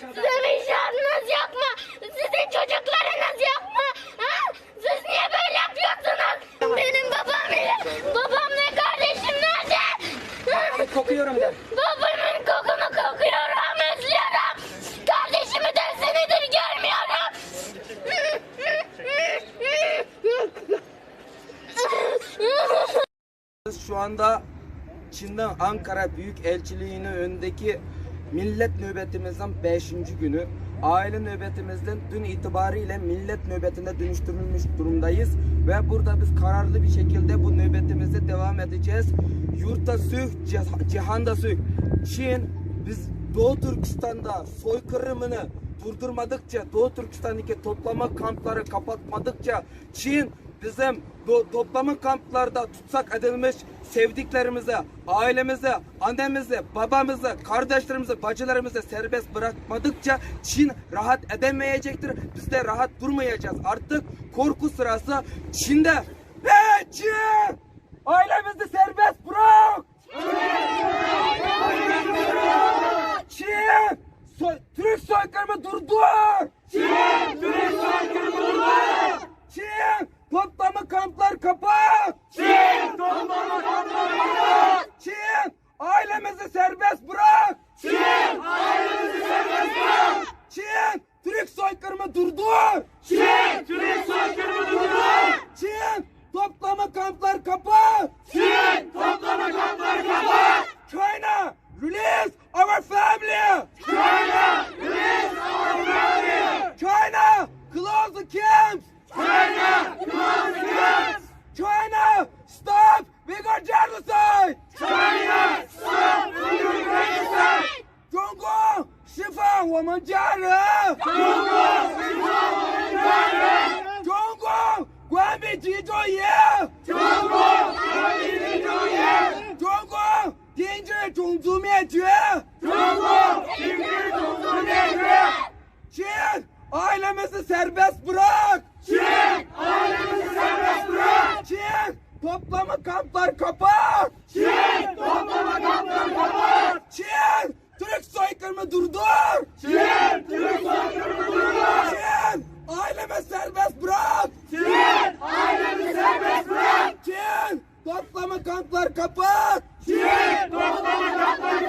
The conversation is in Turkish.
Sizin vicdanınız yok mu? Sizin çocuklarınız yok mu? Ha? Siz niye böyle yapıyorsunuz? Benim babam ile, babam ve kardeşim nerede? Kokuyorum de. Babamın kokunu kokuyorum, özlüyorum. Kardeşimi de senedir görmüyorum. Şu anda Çin'den Ankara Büyük Elçiliği'nin önündeki millet nöbetimizin 5. günü. Aile nöbetimizden dün itibariyle millet nöbetine dönüştürülmüş durumdayız. Ve burada biz kararlı bir şekilde bu nöbetimize devam edeceğiz. Yurtta sük, cih- cihanda sük. Çin biz Doğu Türkistan'da soykırımını durdurmadıkça, Doğu Türkistan'daki toplama kampları kapatmadıkça Çin bizim do- toplama kamplarda tutsak edilmiş sevdiklerimize, ailemize, annemize, babamıza, kardeşlerimize, bacılarımıza serbest bırakmadıkça Çin rahat edemeyecektir. Biz de rahat durmayacağız. Artık korku sırası Çin'de. Hey Çin! Ailemizi serbest bırak! Çin! Soy, Türk soykırımı durdur! Çin! Türk soykırımı durdur! Çin! Toplama kamplar kapat! Çin! Toplama kamplar kapat! Çin! Ailemizi serbest bırak! Çin! Ailemizi serbest bırak! Çin! Türk soykırımı durdur! 我们家人！中共是我们家人！中共关闭集中营！中共关闭集中营！中共停止种族灭绝！中共停止种族灭绝！Çin ailemizi serbest bırak! Çin ailemizi serbest bırak! Çin toplama kamplar kapat! Çin toplama kamplar kapat! Çin Türk soykırımı durdur! toplama kamplar kapat! Şiir toplama kampları